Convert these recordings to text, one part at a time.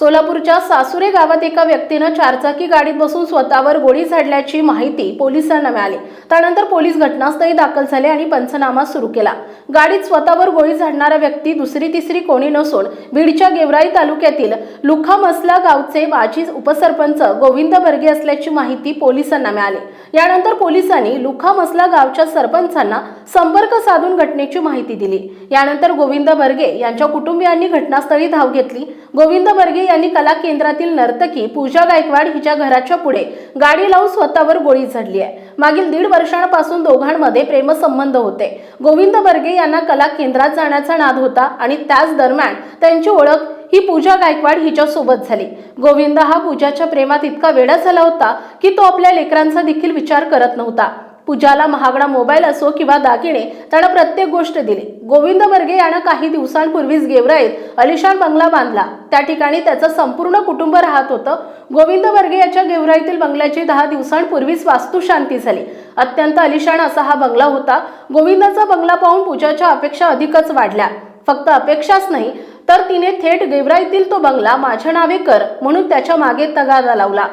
सोलापूरच्या सासुरे गावात एका व्यक्तीनं चारचाकी गाडीत बसून स्वतःवर गोळी झाडल्याची माहिती पोलिसांना मिळाली. त्यानंतर पोलीस घटनास्थळी दाखल झाले आणि पंचनामा सुरू केला. गाडीत स्वतःवर गोळी झाडणारा व्यक्ती दुसरी तिसरी कोणी नसून बीडच्या गेवराई तालुक्यातील लुखा मसला गावचे माजी उपसरपंच गोविंद बर्गे असल्याची माहिती पोलिसांना मिळाली. यानंतर पोलिसांनी लुखा मसला गावच्या सरपंचांना संपर्क साधून घटनेची माहिती दिली. यानंतर गोविंद बर्गे यांच्या कुटुंबियांनी घटनास्थळी धाव घेतली. गोविंद बर्गे यांनी कला केंद्रातील नर्तकी पूजा गायकवाड हिच्या घराच्या पुढे गाडी लावून स्वतःवर गोळी झाडली आहे. मागील दीड वर्षांपासून दोघांमध्ये प्रेमसंबंध होते. गोविंद बर्गे यांना कला केंद्रात जाण्याचा नाद होता आणि त्याच दरम्यान त्यांची ओळख ही पूजा गायकवाड हिच्या सोबत झाली. गोविंद हा पूजाच्या प्रेमात इतका वेडा झाला होता की तो आपल्या लेकरांचा देखील विचार करत नव्हता. पूजाला महागडा मोबाईल असो किंवा दागिने त्यानं प्रत्येक गोष्ट दिली. गोविंद बर्गे यानं काही दिवसांपूर्वीच गेवराईत अलिशान बंगला बांधला. त्या ठिकाणी त्याचं संपूर्ण कुटुंब राहत होतं. गोविंद बर्गे याच्या गेवराईतील बंगल्याची दहा दिवसांपूर्वीच वास्तुशांती झाली. अत्यंत अलिशान असा हा बंगला होता. गोविंदाचा बंगला पाहून पूजाच्या अपेक्षा अधिकच वाढल्या. फक्त अपेक्षाच नाही तर तिने थेट गेवराईतील तो बंगला माझ्या नावे कर म्हणून त्याच्यामागे तगादा लावला.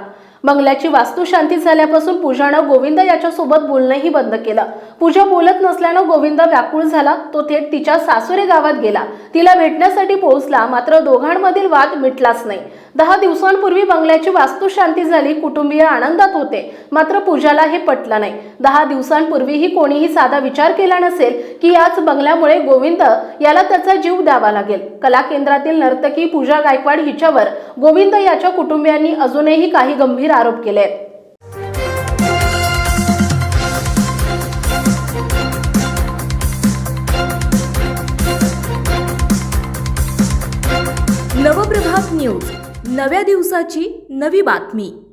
बंगल्याची वास्तुशांती झाल्यापासून पूजानं गोविंद याच्यासोबत बोलणंही बंद केलं. पूजा बोलत नसल्यानं गोविंद व्याकुळ झाला. तो थेट तिच्या सासुरे गावात गेला. तिला भेटण्यासाठी पोहोचला. मात्र दोघांमधील वाद मिटलाच नाही. दहा दिवसांपूर्वी बंगल्याची वास्तुशांती झाली कुटुंबीय आनंदात होते. मात्र पूजाला हे पटलं नाही. दहा दिवसांपूर्वीही कोणीही साधा विचार केला नसेल की याच बंगल्यामुळे गोविंद याला त्याचा जीव द्यावा लागेल. कला केंद्रातील नर्तकी पूजा गायकवाड हिच्यावर गोविंद याच्या कुटुंबियांनी अजूनही काही गंभीर आरोप केले आहेत. नवप्रभात न्यूज. नव्या दिवसाची नवी बातमी.